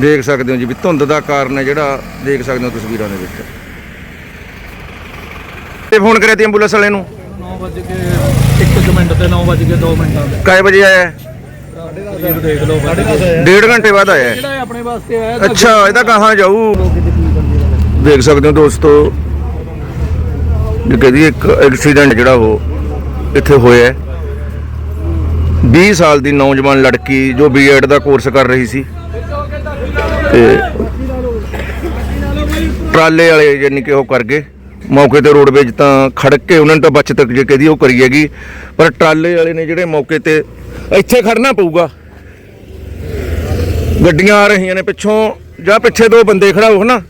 ਦੇਖ ਸਕਦੇ ਹੋ ਜੀ ਵੀ ਧੁੰਦ ਦਾ ਕਾਰਨ ਹੈ ਜਿਹੜਾ ਦੇਖ ਸਕਦੇ ਹੋ ਤਸਵੀਰਾਂ ਦੇ ਵਿੱਚ। ਤੇ ਫੋਨ ਕਰਿਆ ਤੀ ਐਂਬੂਲੈਂਸ ਵਾਲੇ ਨੂੰ? 9 ਵਜੇ ਕੇ 1 ਮਿੰਟ ਤੇ 9 ਵਜੇ ਕੇ 2 ਮਿੰਟਾਂ ਦੇ ਕਾਏ ਵਜੇ ਆਇਆ ਹੈ? ਇਹ ਦੇਖ ਲਓ ਡੇਢ ਘੰਟੇ ਬਾਅਦ ਆਇਆ ਹੈ। ਜਿਹੜਾ ਇਹ ਆਪਣੇ ਵਾਸਤੇ ਆਇਆ ਤਾਂ ਅੱਛਾ ਇਹਦਾ ਕਹਾਂ ਜਾਊ ਦੇਖ ਸਕਦੇ ਹੋ ਦੋਸਤੋ ਜੇ ਕਹਦੀ ਇੱਕ ਐਕਸੀਡੈਂਟ ਜਿਹੜਾ ਉਹ ਇੱਥੇ ਹੋਇਆ ਹੈ। 20 ਸਾਲ ਦੀ ਨੌਜਵਾਨ ਲੜਕੀ ਜੋ ਬੀਐਡ ਦਾ ਕੋਰਸ ਕਰ ਰਹੀ ਸੀ। ਤੇ ਟਰਾਲੇ ਵਾਲੇ ਜਾਨੀ ਕਿ ਉਹ ਕਰ ਗਏ। ਮੌਕੇ ਤੇ ਰੋਡਵੇਜ ਤਾਂ ਖੜਕ ਕੇ ਉਹਨਾਂ ਨੇ ਤਾਂ ਬਚਤ ਜੇ ਕਹਦੀ ਉਹ ਕਰੀ ਹੈਗੀ। ਪਰ ਟਰਾਲੇ ਵਾਲੇ ਨੇ ਜਿਹੜੇ ਮੌਕੇ ਤੇ ਇੱਥੇ ਖੜਨਾ ਪਊਗਾ। ਗੱਡੀਆਂ ਆ ਰਹੀਆਂ ਨੇ ਪਿੱਛੋਂ ਜਾਂ ਪਿੱਛੇ ਦੋ ਬੰਦੇ ਖੜਾ ਹੋ ਨਾ।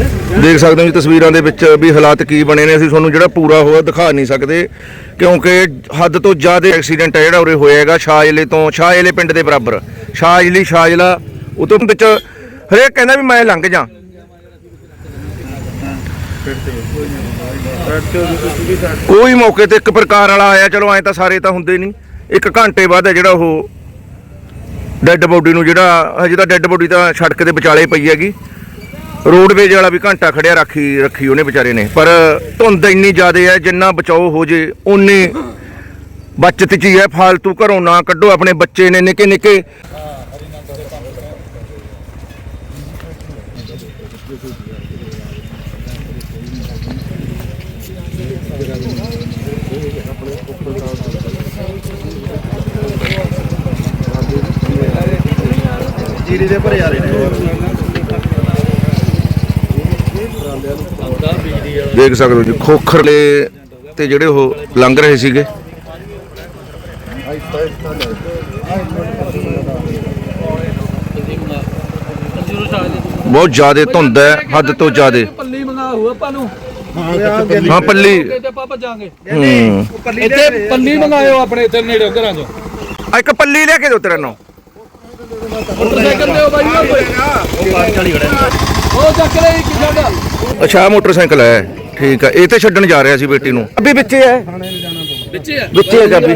ਦੇਖ ਸਕਦੇ ਹੋ ਜੀ ਤਸਵੀਰਾਂ ਦੇ ਵਿੱਚ ਵੀ ਹਾਲਾਤ ਕੀ ਬਣੇ ਨੇ। ਅਸੀਂ ਤੁਹਾਨੂੰ ਜਿਹੜਾ ਪੂਰਾ ਹੋਇਆ ਦਿਖਾ ਨਹੀਂ ਸਕਦੇ, ਕਿਉਂਕਿ ਹੱਦ ਤੋਂ ਜ਼ਿਆਦਾ ਐਕਸੀਡੈਂਟ ਹੈ ਜਿਹੜਾ ਉਰੇ ਹੋਇਆ ਹੈਗਾ ਸ਼ਾਜਲੇ ਤੋਂ। ਸ਼ਾਜਲੇ ਪਿੰਡ ਦੇ ਬਰਾਬਰ। ਸ਼ਾਜਲੀ ਸ਼ਾਜਲਾ ਉਹ ਤੋਂ ਵਿੱਚ ਹਰੇਕ ਕਹਿੰਦਾ ਵੀ ਮੈਂ ਲੰਘ ਜਾ। ਕੋਈ ਮੌਕੇ ਤੇ ਇੱਕ ਪ੍ਰਕਾਰ ਵਾਲਾ ਆਇਆ, ਚਲੋ ਐ ਤਾਂ ਸਾਰੇ ਤਾਂ ਹੁੰਦੇ ਨਹੀਂ। ਇੱਕ ਘੰਟੇ ਬਾਅਦ ਹੈ ਜਿਹੜਾ ਉਹ ਡੈੱਡ ਬੋਡੀ ਨੂੰ ਜਿਹੜਾ, ਹਜੇ ਤਾਂ ਡੈੱਡ ਬੋਡੀ ਤਾਂ ਸੜਕ ਦੇ ਵਿਚਾਲੇ ਪਈ ਹੈਗੀ। ਰੋਡਵੇਜ ਵਾਲਾ ਵੀ ਘੰਟਾ ਖੜਿਆ ਰੱਖੀ ਰੱਖੀ ਉਹਨੇ ਵਿਚਾਰੇ ਨੇ। ਪਰ ਧੁੰਦ ਇੰਨੀ ਜ਼ਿਆਦਾ ਹੈ ਜਿੰਨਾ ਬਚਾਓ ਹੋ ਜੇ ਉਨੀ ਬਚਤ ਚ ਹੀ ਹੈ ਫਾਲਤੂ ਘਰੋਂ ਨਾ ਕੱਢੋ, ਆਪਣੇ ਬੱਚੇ ਨੇ ਨਿੱਕੇ ਨਿੱਕੇ। ਜੀਰੀ ਦੇ ਭਰੇ ਆ ਰਹੇ ਨੇ। ਦੇਖ ਸਕਦੇ ਹੋ ਜੀ ਖੋਖਰਲੇ ਤੇ ਜਿਹੜੇ ਉਹ ਲੰਘ ਰਹੇ ਸੀਗੇ। ਬਹੁਤ ਜ਼ਿਆਦਾ ਧੁੰਦ ਹੈ ਹੱਦ ਤੋਂ ਜ਼ਿਆਦਾ। ਪੱਲੀ ਮੰਗਾ ਹੋਊ ਆਪਾਂ ਨੂੰ ਹਾਂ ਪੱਲੀ। ਤੇ ਇੱਥੇ ਪੱਲੀ ਮੰਗਾਇਓ ਆਪਣੇ ਇੱਥੇ ਨੇੜੇ ਘਰਾਂ ਚੋਂ। ਆ ਇੱਕ ਪੱਲੀ ਲੈ ਕੇ ਦਿਓ ਤੇਰੇ ਨੂੰ। ਮੋਟਰਸਾਈਕਲ ਤੇ ਉਹ ਬਾਈ ਉਹ ਬਾਹਰ ਚੜੀ ਖੜਿਆ ਉਹ ਚੱਕ ਲੈ ਇੱਕ ਛੱਡ। ਅੱਛਾ ਆਹ ਮੋਟਰਸਾਈਕਲ ਹੈ। ਠੀਕ ਹੈ ਇਹ ਤੇ ਛੱਡਣ ਜਾ ਰਿਹਾ ਸੀ ਬੇਟੀ ਨੂੰ। ਅਭੀ ਵਿੱਚੇ ਹੈ ਵਿੱਚੇ ਆ ਵਿੱਚੇ ਹੈ ਚਾਬੀ।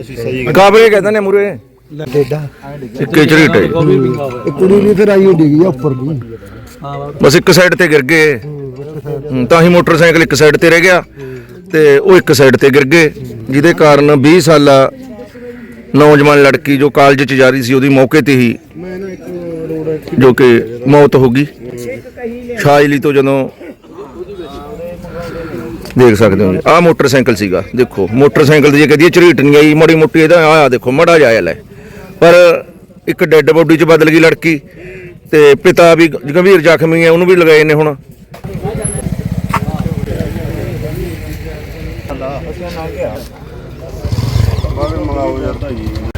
ਅਸੀਂ ਸਹੀ ਕਾਬਰੇ ਕਹਿੰਦੇ ਨੇ ਮੁਰੇ ਡੇਡਾ। ਇੱਕੇ ਝਰੀਟ ਹੈ ਉਹ ਵੀ ਮੰਗਾ ਵਾ ਇਹ ਕੁੜੀ ਵੀ ਫਿਰ ਆਈ ਹੋ ਡਿੱਗੀ ਆ ਉੱਪਰ ਦੀ। ਹਾਂ ਵਾ ਬਸ ਇੱਕ ਸਾਈਡ ਤੇ ਗਿਰ ਗਏ। ਹੂੰ, ਤਾਂ ਹੀ ਮੋਟਰਸਾਈਕਲ ਇੱਕ ਸਾਈਡ ਤੇ ਰਹਿ ਗਿਆ ਤੇ ਉਹ ਇੱਕ ਸਾਈਡ ਤੇ ਗਿਰ ਗਏ ਜਿਹਦੇ ਕਾਰਨ 20 ਸਾਲਾ ਨੌਜਵਾਨ ਲੜਕੀ ਜੋ ਕਾਲਜ ਚ ਜਾ ਰਹੀ ਸੀ, ਉਹਦੀ ਮੌਕੇ ਤੇ ਹੀ ਜੋ ਕਿ ਮੌਤ ਹੋ ਗਈ। ਸ਼ਾਇਲੀ ਤੋਂ ਜਦੋਂ ਦੇਖ ਸਕਦੇ ਹੋ ਜੀ। ਮੋਟਰਸਾਈਕਲ ਸੀਗਾ, ਦੇਖੋ। ਮੋਟਰਸਾਈਕਲ ਦੀ ਜੇ ਕਹਦੀ ਝਰੀਟ ਨਹੀਂ ਆਈ, ਮੋੜੀ ਮੋਟੀ ਇਹਦਾ, ਆਹ ਦੇਖੋ, ਮੜਾ ਜਾਇਆ ਲੈ। ਪਰ ਇੱਕ ਡੈੱਡ ਬੋਡੀ ਚ ਬਦਲ ਗਈ ਲੜਕੀ ਤੇ ਪਿਤਾ ਵੀ ਗੰਭੀਰ ਜ਼ਖਮੀ ਹੈ, ਉਹਨੂੰ ਵੀ ਲਗਾਏ ਨੇ ਹੁਣ। ਬਾਵੇ ਮੰਗਾਓ ਯਾਰ? ਭਾਈ